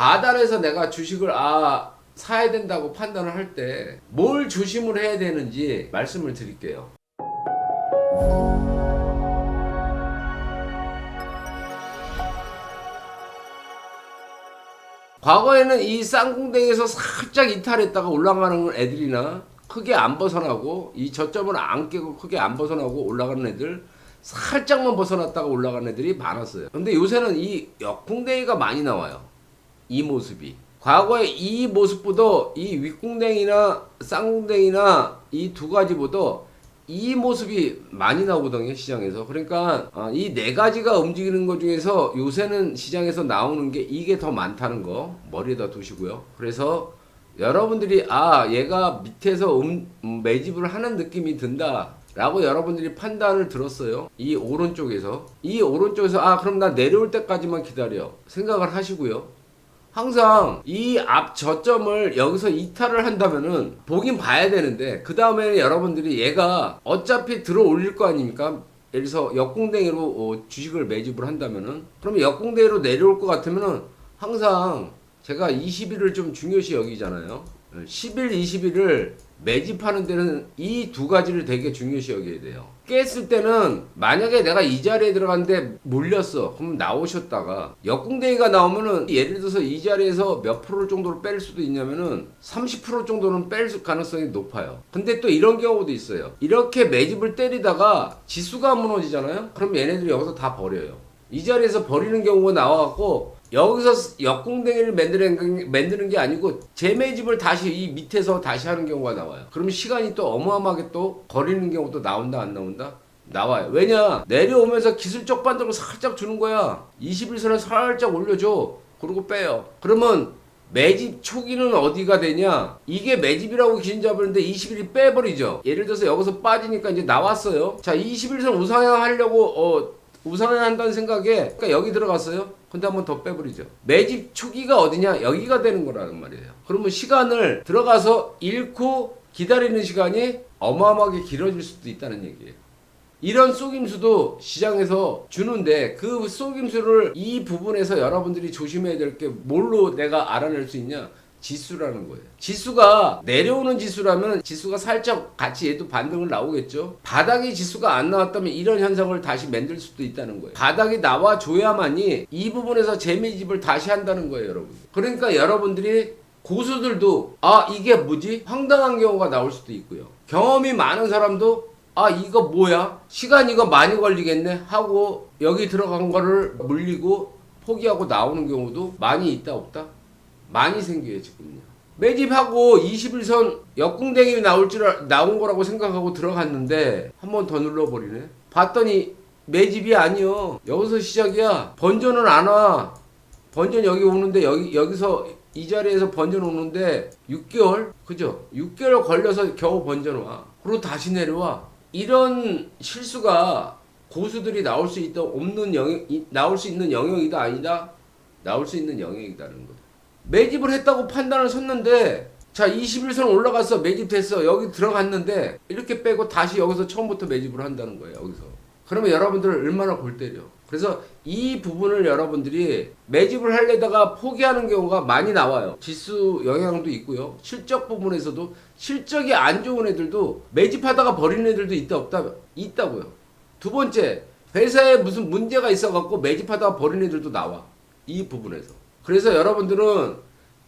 하단에서 내가 주식을 아 사야 된다고 판단을 할 때 뭘 조심을 해야 되는지 말씀을 드릴게요. 과거에는 이 쌍궁댕에서 살짝 이탈했다가 올라가는 애들이나 크게 안 벗어나고 이 저점을 안 깨고 크게 안 벗어나고 올라가는 애들 살짝만 벗어났다가 올라가는 애들이 많았어요. 근데 요새는 이 역궁댕이가 많이 나와요. 이 모습이. 과거에 이 모습보다 이 윗궁댕이나 쌍궁댕이나 이 두 가지보다 이 모습이 많이 나오거든요 시장에서. 그러니까 이 네 가지가 움직이는 것 중에서 요새는 시장에서 나오는 게 이게 더 많다는 거 머리에다 두시고요. 그래서 여러분들이 아 얘가 밑에서 음, 음, 매집을 하는 느낌이 든다 라고 여러분들이 판단을 들었어요. 이 오른쪽에서. 이 오른쪽에서 아 그럼 나 내려올 때까지만 기다려. 생각을 하시고요 항상 이 앞 저점을 여기서 이탈을 한다면은 보긴 봐야 되는데 그 다음에는 여러분들이 얘가 어차피 들어 올릴 거 아닙니까? 예를 들어서 역공댕이로 어, 주식을 매집을 한다면은 그러면 역공댕이로 내려올 것 같으면은 항상 제가 20일을 좀 중요시 여기잖아요. 10일, 20일을 매집하는 데는 이 두 가지를 되게 중요시 여겨야 돼요. 깼을 때는 만약에 내가 이 자리에 들어갔는데 물렸어. 그럼 나오셨다가 역궁대기가 나오면은 예를 들어서 이 자리에서 몇 프로 정도로 뺄 수도 있냐면은 30% 정도는 뺄 가능성이 높아요. 근데 또 이런 경우도 있어요. 이렇게 매집을 때리다가 지수가 무너지잖아요. 그럼 얘네들이 여기서 다 버려요. 이 자리에서 버리는 경우가 나와갖고 여기서 역궁댕이를 만드는, 만드는 게 아니고 재매집을 다시 이 밑에서 다시 하는 경우가 나와요. 그러면 시간이 또 어마어마하게 또 거리는 경우도 나온다 안 나온다? 나와요. 왜냐? 내려오면서 기술적 반등을 살짝 주는 거야. 21선을 살짝 올려줘. 그리고 빼요. 그러면 매집 초기는 어디가 되냐? 이게 매집이라고 기준 잡았는데 21이 빼버리죠. 예를 들어서 여기서 빠지니까 이제 나왔어요. 자, 21선 우상향 하려고 어, 우상향 한다는 생각에 그러니까 여기 들어갔어요. 근데 한번 더 빼버리죠. 매집 초기가 어디냐? 여기가 되는 거라는 말이에요. 그러면 시간을 들어가서 잃고 기다리는 시간이 어마어마하게 길어질 수도 있다는 얘기예요. 이런 쏘김수도 시장에서 주는데 그 쏘김수를 이 부분에서 여러분들이 조심해야 될 게 뭘로 내가 알아낼 수 있냐? 지수라는 거예요. 지수가 내려오는 지수라면 지수가 살짝 같이 얘도 반등을 나오겠죠. 바닥이 지수가 안 나왔다면 이런 현상을 다시 만들 수도 있다는 거예요. 바닥이 나와줘야만이 이 부분에서 재미집을 다시 한다는 거예요, 여러분. 그러니까 여러분들이 고수들도 아 이게 뭐지? 황당한 경우가 나올 수도 있고요. 경험이 많은 사람도 아 이거 뭐야? 시간 이거 많이 걸리겠네 하고 여기 들어간 거를 물리고 포기하고 나오는 경우도 많이 있다 없다? 많이 생겨요 지금요. 매집하고 21선 역궁댕이 나올 줄 알- 나온 거라고 생각하고 들어갔는데 한 번 더 눌러버리네. 봤더니 매집이 아니요. 여기서 시작이야. 번전은 안 와. 번전 여기 오는데 여기 여기서 이 자리에서 번전 오는데 6개월 그죠? 6개월 걸려서 겨우 번전 와. 그리고 다시 내려와. 이런 실수가 고수들이 나올 수 있다 없는 영역 이- 나올 수 있는 영역이다 아니다 나올 수 있는 영역이다는 거다. 매집을 했다고 판단을 섰는데 자 21선 올라갔어 매집됐어. 여기 들어갔는데 이렇게 빼고 다시 여기서 처음부터 매집을 한다는 거예요 여기서. 그러면 여러분들 얼마나 골 때려. 그래서 이 부분을 여러분들이 매집을 하려다가 포기하는 경우가 많이 나와요. 지수 영향도 있고요. 실적 부분에서도 실적이 안 좋은 애들도 매집하다가 버리는 애들도 있다 없다 있다고요. 두 번째 회사에 무슨 문제가 있어 갖고 매집하다가 버리는 애들도 나와. 이 부분에서 그래서 여러분들은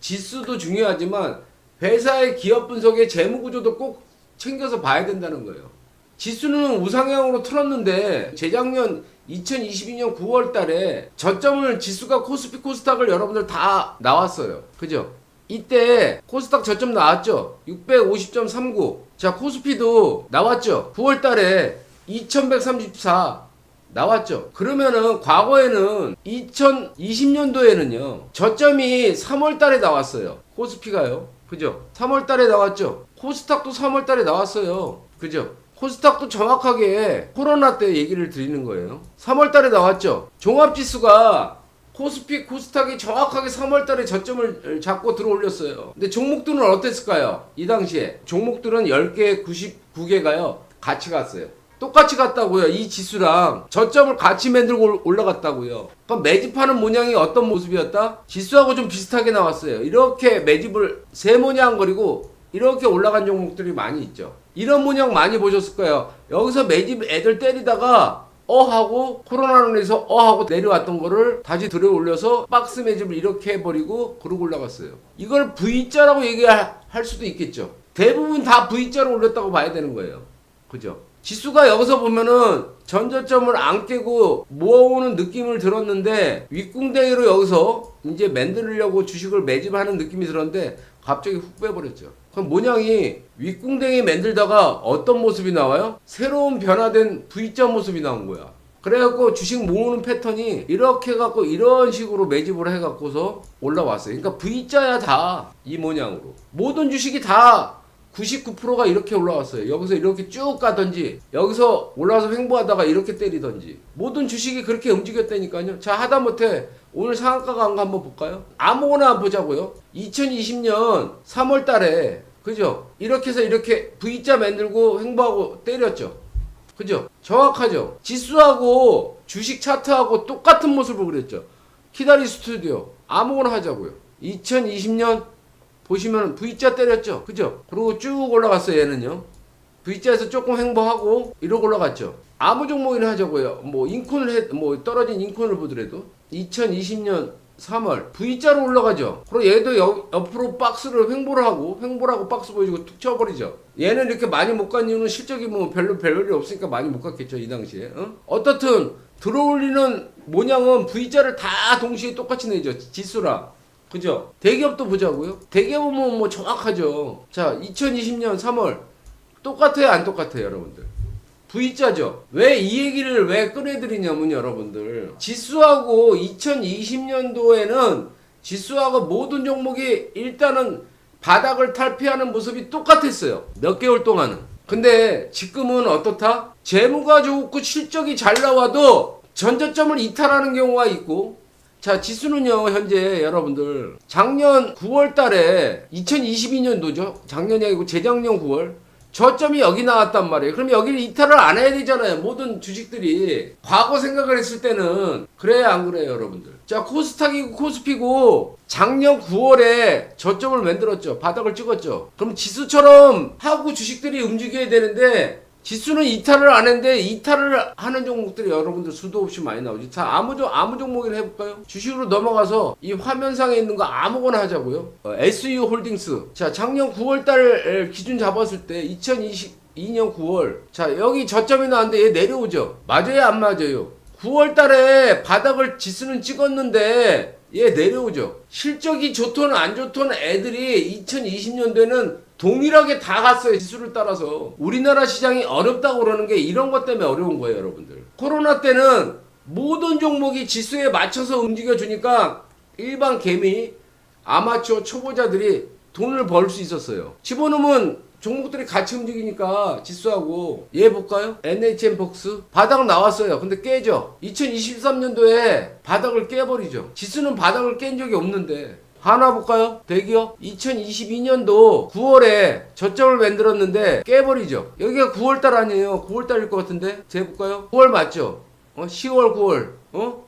지수도 중요하지만 회사의 기업 분석의 재무 구조도 꼭 챙겨서 봐야 된다는 거예요. 지수는 우상향으로 틀었는데 재작년 2022년 9월 달에 저점을 지수가 코스피 코스닥을 여러분들 다 나왔어요. 그죠? 이때 코스닥 저점 나왔죠? 650.39. 자, 코스피도 나왔죠? 9월 달에 2134. 나왔죠. 그러면은 과거에는 2020년도에는요. 저점이 3월 달에 나왔어요. 코스피가요. 그죠? 3월 달에 나왔죠. 코스닥도 3월 달에 나왔어요. 그죠? 코스닥도 정확하게 코로나 때 얘기를 드리는 거예요. 3월 달에 나왔죠. 종합 지수가 코스피, 코스닥이 정확하게 3월 달에 저점을 잡고 들어 올렸어요. 근데 종목들은 어땠을까요? 이 당시에. 종목들은 10개, 99개가요. 같이 갔어요. 똑같이 갔다고요. 이 지수랑 저점을 같이 만들고 올- 올라갔다고요. 그럼 매집하는 모양이 어떤 모습이었다? 지수하고 좀 비슷하게 나왔어요. 이렇게 매집을 세 모양 거리고 이렇게 올라간 종목들이 많이 있죠. 이런 모양 많이 보셨을 거예요. 여기서 매집 애들 때리다가 어 하고 코로나로 인해서 어 하고 내려왔던 거를 다시 들어 올려서 박스 매집을 이렇게 해버리고 그러고 올라갔어요. 이걸 V자라고 얘기할 할 수도 있겠죠. 대부분 다 V자로 올렸다고 봐야 되는 거예요. 그죠? 지수가 여기서 보면은 전저점을 안 깨고 모아오는 느낌을 들었는데 윗궁뎅이로 여기서 이제 만들려고 주식을 매집하는 느낌이 들었는데 갑자기 훅 빼버렸죠. 그럼 모양이 윗궁뎅이 만들다가 어떤 모습이 나와요? 새로운 변화된 V자 모습이 나온 거야. 그래갖고 주식 모으는 패턴이 이렇게 해갖고 이런 식으로 매집을 해갖고서 올라왔어요. 그러니까 V자야 다 이 모양으로. 모든 주식이 다 99%가 이렇게 올라왔어요. 여기서 이렇게 쭉 가든지 여기서 올라와서 횡보하다가 이렇게 때리든지 모든 주식이 그렇게 움직였다니까요. 자 하다못해 오늘 상한가가 간거 한번 볼까요? 아무거나 보자고요. 2020년 3월 달에 그죠? 이렇게 해서 이렇게 V자 만들고 횡보하고 때렸죠. 그죠? 정확하죠? 지수하고 주식 차트하고 똑같은 모습을 그렸죠. 키다리 스튜디오 아무거나 하자고요. 2020년 보시면 V자 때렸죠. 그죠? 그리고 쭉 올라갔어요, 얘는요. V자에서 조금 횡보하고 이러고 올라갔죠. 아무 종목이나 하자고요. 뭐 인콘을 해, 뭐 떨어진 인콘을 보더라도 2020년 3월 V자로 올라가죠. 그리고 얘도 여- 옆으로 박스를 횡보를 하고 횡보를 하고 박스 보여주고 툭 쳐버리죠. 얘는 이렇게 많이 못 간 이유는 실적이 뭐 별로 별일이 없으니까 많이 못 갔겠죠 이 당시에. 어? 어떻든 들어올리는 모양은 V자를 다 동시에 똑같이 내죠 지수랑. 그죠? 대기업도 보자고요. 대기업은 뭐 정확하죠. 자, 2020년 3월 똑같아요, 안 똑같아요, 여러분들? V자죠. 왜 이 얘기를 왜 꺼내드리냐면 여러분들 지수하고 2020년도에는 지수하고 모든 종목이 일단은 바닥을 탈피하는 모습이 똑같았어요. 몇 개월 동안은. 근데 지금은 어떻다? 재무가 좋고 실적이 잘 나와도 전저점을 이탈하는 경우가 있고 자, 지수는요, 현재 여러분들, 작년 9월 달에, 2022년도죠? 작년이 아니고 재작년 9월, 저점이 여기 나왔단 말이에요. 그럼 여기를 이탈을 안 해야 되잖아요. 모든 주식들이. 과거 생각을 했을 때는, 그래요, 안 그래요, 여러분들? 자, 코스닥이고 코스피고, 작년 9월에 저점을 만들었죠. 바닥을 찍었죠. 그럼 지수처럼 하고 주식들이 움직여야 되는데, 지수는 이탈을 안 했는데 이탈을 하는 종목들이 여러분들 수도 없이 많이 나오지. 자 아무 종 아무 종목이나 해볼까요? 주식으로 넘어가서 이 화면상에 있는 거 아무거나 하자고요. 어, SU 홀딩스. 자 작년 9월달 기준 잡았을 때 2022년 9월. 자 여기 저점이 나왔는데 얘 내려오죠. 맞아요 안 맞아요? 9월 달에 바닥을 지수는 찍었는데 얘 내려오죠. 실적이 좋든 안 좋든 애들이 2020년도에는 동일하게 다 갔어요. 지수를 따라서. 우리나라 시장이 어렵다고 그러는 게 이런 것 때문에 어려운 거예요, 여러분들. 코로나 때는 모든 종목이 지수에 맞춰서 움직여 주니까 일반 개미, 아마추어 초보자들이 돈을 벌 수 있었어요. 집어넣으면 종목들이 같이 움직이니까 지수하고 얘 볼까요? NHN 복스 바닥 나왔어요. 근데 깨죠. 2023년도에 바닥을 깨버리죠. 지수는 바닥을 깬 적이 없는데 하나 볼까요? 대기업 2022년도 9월에 저점을 만들었는데 깨버리죠. 여기가 9월달 아니에요. 9월달일 것 같은데 제 볼까요? 9월 맞죠? 어 10월 9월 어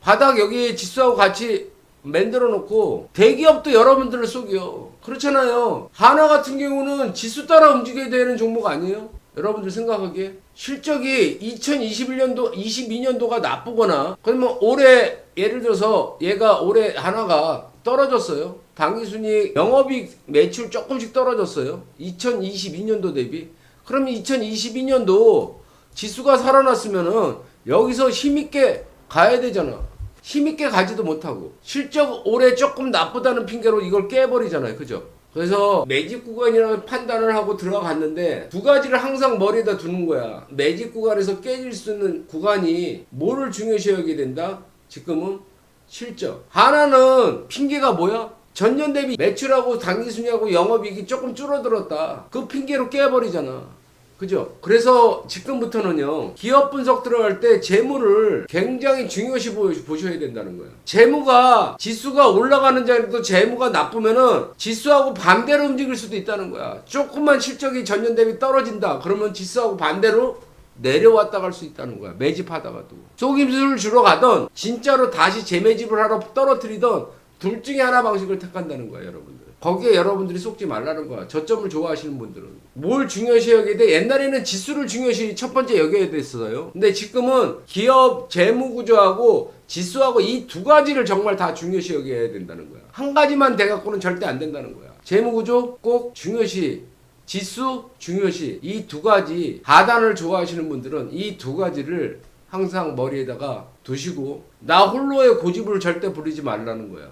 바닥 여기 지수하고 같이 만들어 놓고 대기업도 여러분들을 속여 그렇잖아요 하나 같은 경우는 지수 따라 움직여야 되는 종목 아니에요 여러분들 생각하기에 실적이 2021년도 22년도가 나쁘거나 그러면 올해 예를 들어서 얘가 올해 하나가 떨어졌어요 당기순이 영업이익 매출 조금씩 떨어졌어요 2022년도 대비 그럼 2022년도 지수가 살아났으면은 여기서 힘있게 가야 되잖아. 힘있게 가지도 못하고 실적 올해 조금 나쁘다는 핑계로 이걸 깨버리잖아요. 그죠? 그래서 매집 구간이라고 판단을 하고 들어갔는데 두 가지를 항상 머리에다 두는 거야. 매집 구간에서 깨질 수 있는 구간이 뭐를 중요시 여기게 된다? 지금은 실적. 하나는 핑계가 뭐야? 전년 대비 매출하고 당기순이하고 영업이익이 조금 줄어들었다. 그 핑계로 깨버리잖아. 그죠? 그래서 지금부터는요, 기업 분석 들어갈 때 재무를 굉장히 중요시 보- 보셔야 된다는 거예요. 재무가, 지수가 올라가는 자리도 재무가 나쁘면은 지수하고 반대로 움직일 수도 있다는 거야. 조금만 실적이 전년 대비 떨어진다. 그러면 지수하고 반대로 내려왔다 갈 수 있다는 거야. 매집하다가도. 속임수를 주러 가던 진짜로 다시 재매집을 하러 떨어뜨리던 둘 중에 하나 방식을 택한다는 거야, 여러분들. 거기에 여러분들이 속지 말라는 거야. 저점을 좋아하시는 분들은. 뭘 중요시 여겨야 돼? 옛날에는 지수를 중요시 첫 번째 여겨야 됐어요. 근데 지금은 기업 재무 구조하고 지수하고 이 두 가지를 정말 다 중요시 여겨야 된다는 거야. 한 가지만 돼 갖고는 절대 안 된다는 거야. 재무 구조 꼭 중요시 지수 중요시 이 두 가지 하단을 좋아하시는 분들은 이 두 가지를 항상 머리에다가 두시고 나 홀로의 고집을 절대 부리지 말라는 거야.